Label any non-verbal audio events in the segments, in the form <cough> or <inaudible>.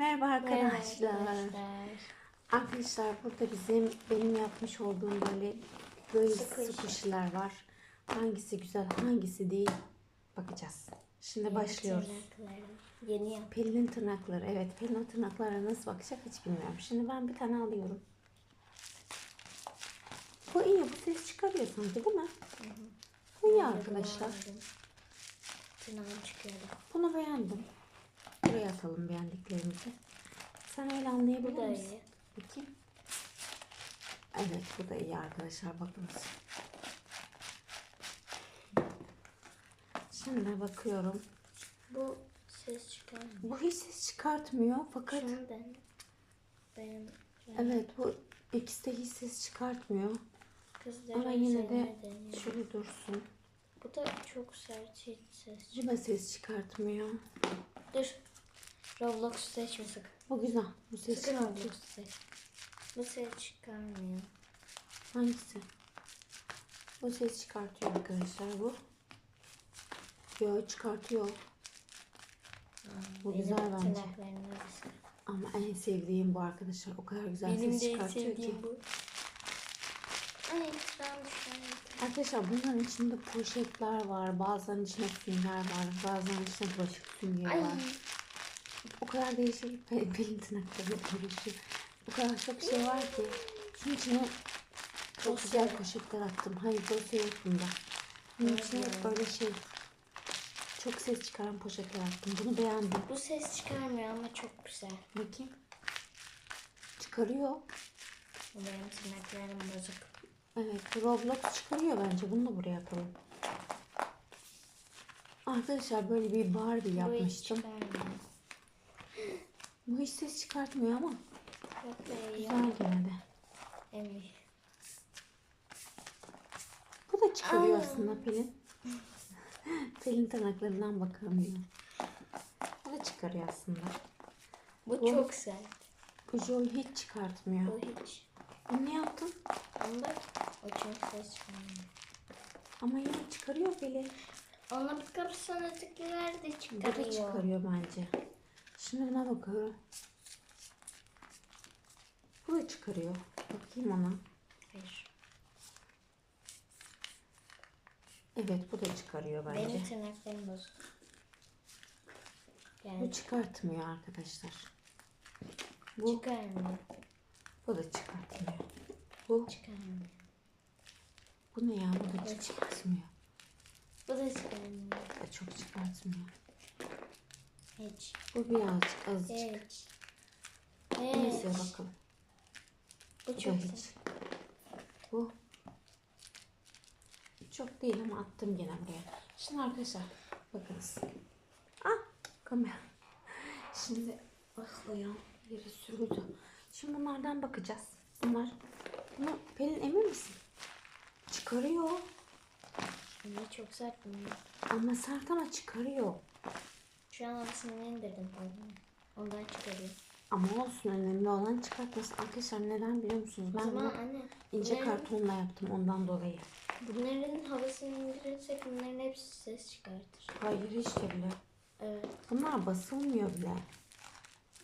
Merhaba arkadaşlar. arkadaşlar. Arkadaşlar burada bizim benim yapmış olduğum böyle böyle squishy'ler var. Hangisi güzel, hangisi değil bakacağız. Şimdi başlıyoruz. Tırnaklarım. Yeni yap. Pelin'in tırnakları. Evet, Pelin o tırnaklara nasıl bakacak hiç bilmiyorum. Şimdi ben bir tane alıyorum. Bu iyi, bu ses çıkarıyor sanki değil mi? Bu iyi arkadaşlar. Tırnağım çıkıyordu. Bunu beğendim. Buraya atalım beğendiklerimizi. Sen öyle anlayabilir Bu misin? iyi. Bakayım. Evet bu da iyi arkadaşlar bakınız. Şimdi bakıyorum. Bu ses çıkarmıyor. Bu hiç ses çıkartmıyor fakat Şunu ben benim evet bu ikisi de hiç ses çıkartmıyor. kızlarım Ama yine de şöyle dursun. Bu da çok sert hiç ses Bu da ses çıkartmıyor. Dur. Roblox seçme sakın. Bu güzel. Bu ses Sakın. Roblox seç. Bu ses çıkarmıyor. Hangisi? Bu ses çıkartıyor arkadaşlar bu. Yo çıkartıyor. Bu Benim güzel bence. Ama en sevdiğim bu arkadaşlar. O kadar güzel Benim ses de çıkartıyor ki. sevdiğim bu. Ay ben düşünüyorum. Arkadaşlar bunların içinde poşetler var. Bazılarının içinde sünger var. Bazılarının içinde bulaşık süngeri var. Kadar değişik pe- pelin tırnakları karışıyor. O kadar çok şey var ki. Şunun içine çok güzel poşetler attım. Hayır dosya yok bunda. Bunun içine böyle şey çok ses çıkaran poşetler attım. Bunu beğendim. Bu ses çıkarmıyor ama çok güzel. Bakayım. Çıkarıyor. Bu benim tırnaklarım bozuk. Evet, Roblox çıkarıyor bence. Bunu da buraya atalım. Arkadaşlar böyle bir Barbie Bu hiç yapmıştım. çıkarmıyor. Bu hiç ses çıkartmıyor ama da güzel gene de. Emir. Bu da çıkarıyor Aa. aslında Pelin. <laughs> Pelin tırnaklarından bakalım diyor. Bu da çıkarıyor aslında. Bu Bu- çok sert. Bu Joy hiç çıkartmıyor. Bu hiç. Bunu ne yaptın? Onda o çok ses çıkarmıyor. Ama yine çıkarıyor Pelin. Ona bakarsan ötekiler de Bu da çıkarıyor. çıkarıyor bence. Şimdi buna bakıyorum. Bu da çıkarıyor. Bakayım ona. Hayır. Evet bu da çıkarıyor bence. Benim tırnaklarım bozuk. Bu Yani çıkartmıyor arkadaşlar. Bu, çıkarmıyor. bu da çıkartmıyor. Bu, Çıkarmıyor. bu ne ya? Bu da Evet. çıkartmıyor. Bu da çıkarmıyor. Bu da çok çıkartmıyor. Hiç. Bu birazcık azıcık. Hiç. Neyse bakalım. Bu çok hiç. Bu çok değil ama attım gene buraya. Şimdi arkadaşlar bakınız. Ah kamera. Şimdi ah o ya yere sürüldü. Şimdi bunlardan bakacağız. Bunlar. Bunu Pelin emin misin? Çıkarıyor. Şimdi çok sert bunlar. Ama sert ama çıkarıyor. Şu an arasını indirdim pardon. Ondan çıkarıyor. Ama olsun önemli olan çıkartması. Arkadaşlar neden biliyor musunuz? Ben zaman bunu anne ince bunların- kartonla yaptım ondan dolayı. Bunların havasını indirirsek bunların hepsi ses çıkartır. Hayır hiç de bile. Evet. Bunlar basılmıyor bile.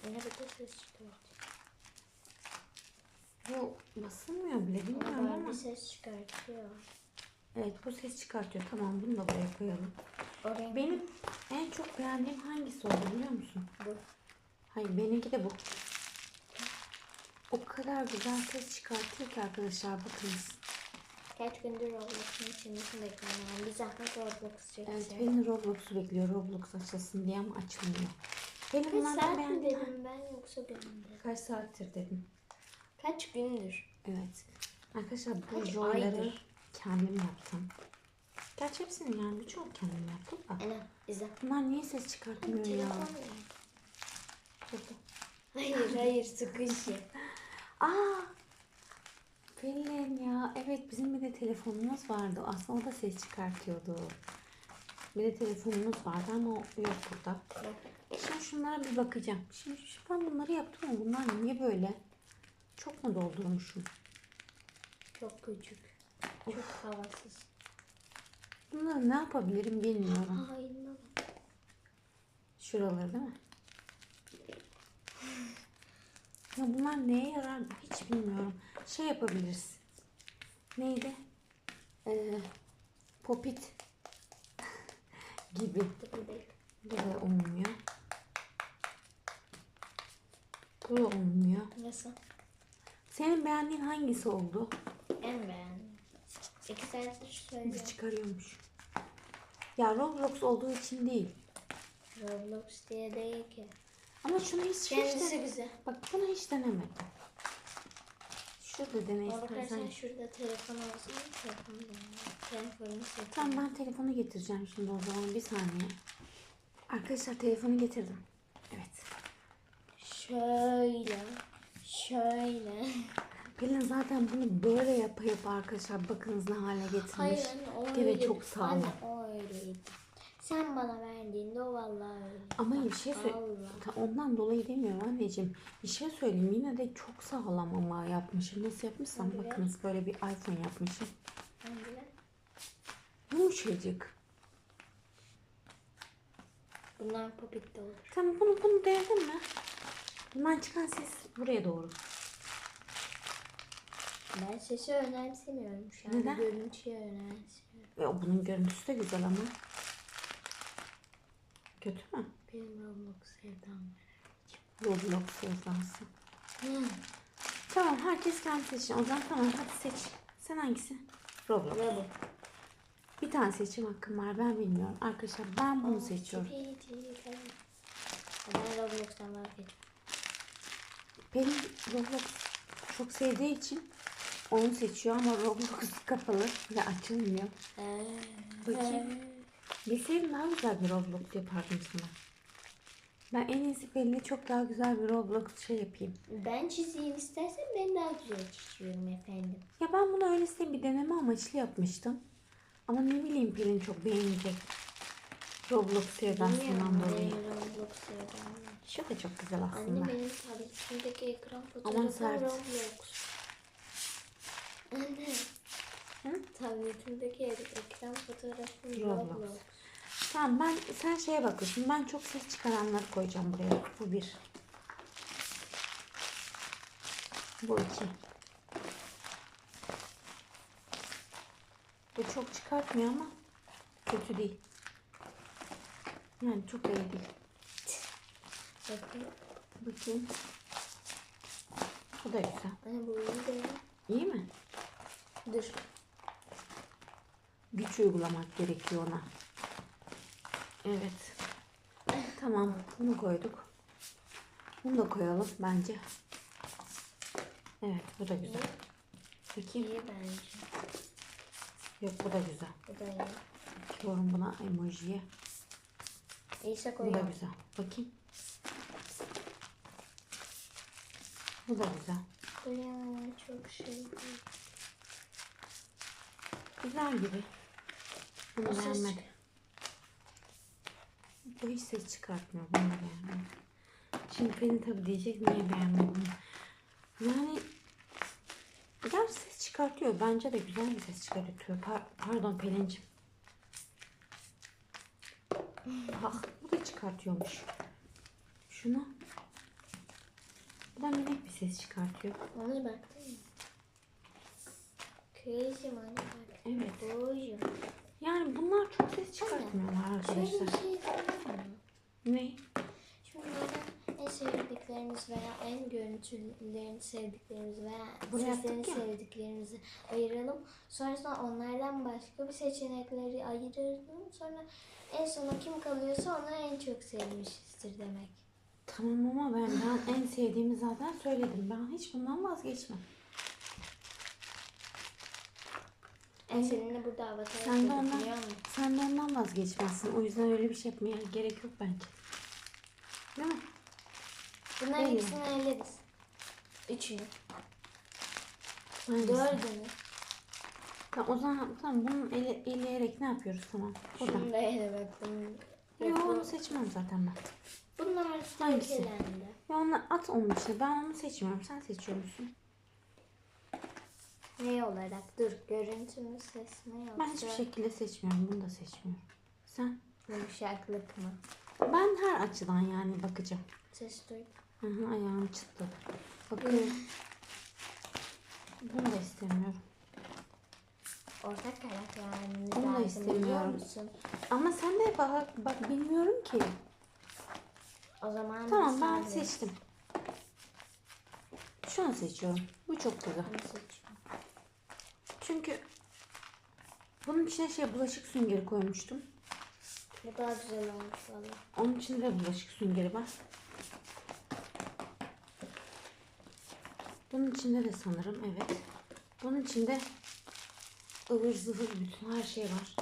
Yine bir de ses çıkartıyor. Bu basılmıyor bile bilmiyorum ama. bir ses çıkartıyor. Evet bu ses çıkartıyor. Tamam bunu da buraya koyalım. Oraya Benim en çok beğendiğim hangisi oldu biliyor musun? bu. Hayır benimki de bu. O kadar güzel ses çıkartıyor ki arkadaşlar bakınız. Kaç gündür Roblox'un açılmasını bekliyorum. Yani bir zahmet Roblox çeksin. Evet Pelin Roblox'u bekliyor. Roblox açılsın diye ama açılmıyor. Pelin Kaç bunlardan saat mi beğendin mi? dedim ben yoksa gündür? Kaç saattir dedim. Kaç gündür? Evet. Arkadaşlar bu Kaç aydır? kendim yaptım. Gerçi hepsini yani birçok kendim yaptım da. Ana izle. Bunlar niye ses çıkartmıyor ya? Telefon. Hayır hayır sıkışı. Aa! Pelin ya. Evet bizim bir de telefonumuz vardı. Aslında o da ses çıkartıyordu. Bir de telefonumuz vardı ama o yok burada. Şimdi şunlara bir bakacağım. Şimdi şu- ben bunları yaptım ama bunlar niye böyle? Çok mu doldurmuşum? Çok küçük. Çok havasız. Bunları ne yapabilirim bilmiyorum. Şuraları değil mi? Ya bunlar neye yarar hiç bilmiyorum. Şey yapabiliriz. Neydi? Ee, popit <laughs> gibi. Bu da olmuyor. Bu da olmuyor. Nasıl? Senin beğendiğin hangisi oldu? En beğendim. İki saattir Bir söylüyorum. çıkarıyormuş. Ya Roblox olduğu için değil. Roblox diye değil ki. Ama şunu hiç, hiç Kendisi dene- güzel. Bak bunu hiç denemedim. Şurada dene istersen. şurada telefon olsun. Telefonu seçeyim. Tamam ben telefonu getireceğim şimdi o zaman bir saniye. Arkadaşlar telefonu getirdim. Evet. Şöyle. Şöyle. Pelin zaten bunu böyle yapa yapa arkadaşlar bakınız ne hale getirmiş. Hayır anne o öyle. çok sağlam. Anne o. Sen bana verdiğinde o vallahi öyle. Ama bir şey söyle. Ondan dolayı demiyorum anneciğim. Bir şey söyleyeyim yine de çok sağlam ama yapmışım. Nasıl yapmışsam Hadi bakınız böyle bir iPhone yapmışım. Hangi? Yumuşacık. Bunlar popitte olur. Tamam bunu bunu denedin mi? Bundan çıkan ses buraya doğru. Ben sesi önemsemiyorum şu an. Neden? Görüntüyü önemsiyorum. Ya bunun görüntüsü de güzel ama. Kötü mü? Benim Roblox sevdam var. Roblox sevdası. Tamam herkes kendi seçsin. O zaman tamam hadi seç. Sen hangisi? Roblox. Bu. Bir tane seçim hakkım var ben bilmiyorum. Arkadaşlar ben bunu seçiyorum. Ben Roblox'tan vazgeçtim. Benim Roblox çok sevdiği için onu seçiyor ama Roblox <laughs> kapalı ve açılmıyor. Bakayım. Bilseydim daha güzel bir Roblox yapardım sana. Ben en iyisi Pelin'e çok daha güzel bir Roblox şey yapayım. Ben çizeyim istersen ben daha güzel çiziyorum efendim. Ya ben bunu öylesine bir deneme amaçlı yapmıştım. Ama ne bileyim Pelin çok beğenecek. Roblox sevdasından dolayı. Roblox sevdam var. Şu da çok güzel aslında. Anne benim tabletimdeki ekran Aman fotoğrafım sert. Roblox. Anne. Hı? Tabletimdeki ekran fotoğrafım Roblox. Roblox. Tamam ben sen şeye bakıyorsun. Ben çok ses çıkaranları koyacağım buraya. Bu bir. Bu iki. Bu çok çıkartmıyor ama kötü değil. Yani çok iyi değil. Bakın. Bakayım. Bu da güzel. Anne bu iyi değil. İyi mi? Dur. Güç uygulamak gerekiyor ona. Evet. Tamam. Bunu koyduk. Bunu da koyalım bence. Evet bu da güzel. Bakayım. İyi bence. Yok bu da güzel. Bu da iyi. Bakıyorum buna emojiye. İyiyse Bu da koyalım. güzel. Bakayım. Bu da güzel. Ya çok şey. Güzel gibi. Bunu ses beğenmedim. Bu hiç ses çıkartmıyor. Bunu beğenmedim. Şimdi Pelin tabi diyecek niye beğenmedin? Yani Gerçi ses çıkartıyor. Bence de güzel bir ses çıkartıyor. Par- pardon Pelin'cim. Bak bu da çıkartıyormuş. Şunu. Bu da minik bir ses çıkartıyor. Ona baktın mı? Crazy man bak. Evet. Boyum. Yani bunlar çok ses çıkartmıyorlar arkadaşlar. şey? Ne? Şimdi en sevdiklerimiz veya en görüntülerini sevdiklerimiz veya Bunu seslerini sevdiklerimizi ayıralım. Sonrasında onlardan başka bir seçenekleri ayıralım. Sonra en sona kim kalıyorsa onu en çok sevmişizdir demek. Tamam ama ben, ben en sevdiğimi zaten söyledim. Ben hiç bundan vazgeçmem. En seninle burada avatar Sen de ondan, sen de ondan vazgeçmezsin. O yüzden öyle bir şey yapmaya gerek yok bence. Değil mi? Bunların Öyle. ikisini eleriz. Üçünü. Hangisi? Dördünü. Tamam, o zaman tamam bunu ele, eleyerek ne yapıyoruz tamam. O da. Şunu da ele baktım. Yok onu seçmem zaten ben. Bunlar Hangisi? Ya onu at onun içine. Ben onu seçmiyorum. Sen seçiyor musun? Ne olarak? Dur. Görüntü mü ses mi yoksa Ben hiçbir şekilde seçmiyorum. Bunu da seçmiyorum. Sen? yumuşaklık mı? Ben her açıdan yani bakacağım. Ses duy. Hı hı, ayağım çıtladı. Bakın. Bunu da istemiyorum. Ortak karakterlerimiz Bunu da istemiyorum. musun? Ama sen de bak, bak bilmiyorum ki. O zaman Tamam ben seçtim. Şunu seçiyorum. Bu çok güzel. Bunu seçiyorum. Çünkü bunun içine şey bulaşık süngeri koymuştum. Bu daha güzel olmuş valla. Onun içinde de bulaşık süngeri var. Bunun içinde de sanırım evet. Bunun içinde ıvır zıvır bütün her şey var.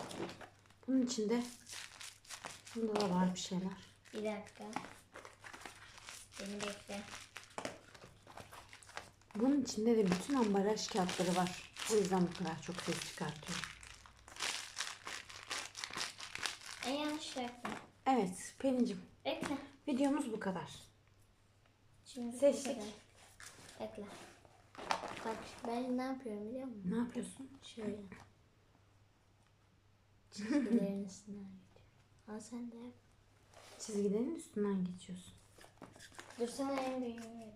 Bunun içinde bunda da var bir şeyler. Bir dakika. Beni bekle. Bunun içinde de bütün ambalaj kağıtları var. O yüzden bu kadar çok ses çıkartıyor. En yanlış yaptım. Evet Pelin'cim Bekle. videomuz bu kadar. Şimdi Seçtik. bu kadar. Bekle. Bak ben ne yapıyorum biliyor musun? Ne yapıyorsun? Şöyle. Çizgilerin <laughs> üstünden gidiyor. Al sen de yap. Çizgilerin üstünden geçiyorsun. Dur sana en büyüğünü.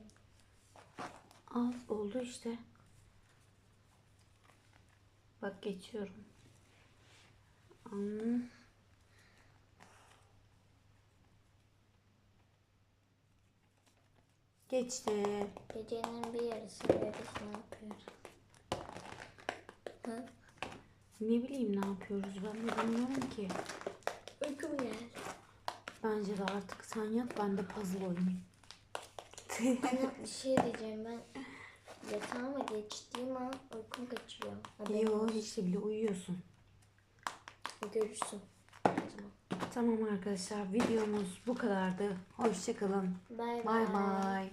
Al oldu işte. Bak geçiyorum. Hmm. Geçti. Gecenin bir yarısı böyle ne yapıyorum? Hı? Ne bileyim ne yapıyoruz ben de bilmiyorum ki. Uykum geldi. Bence de artık sen yat ben de puzzle oynayayım. Ama bir şey diyeceğim ben <laughs> yatağıma geçtiğim an uykum kaçıyor. Haberin Yo olsun. hiç de bile uyuyorsun. Görürsün. Tamam arkadaşlar videomuz bu kadardı. Hoşçakalın. Bay bay.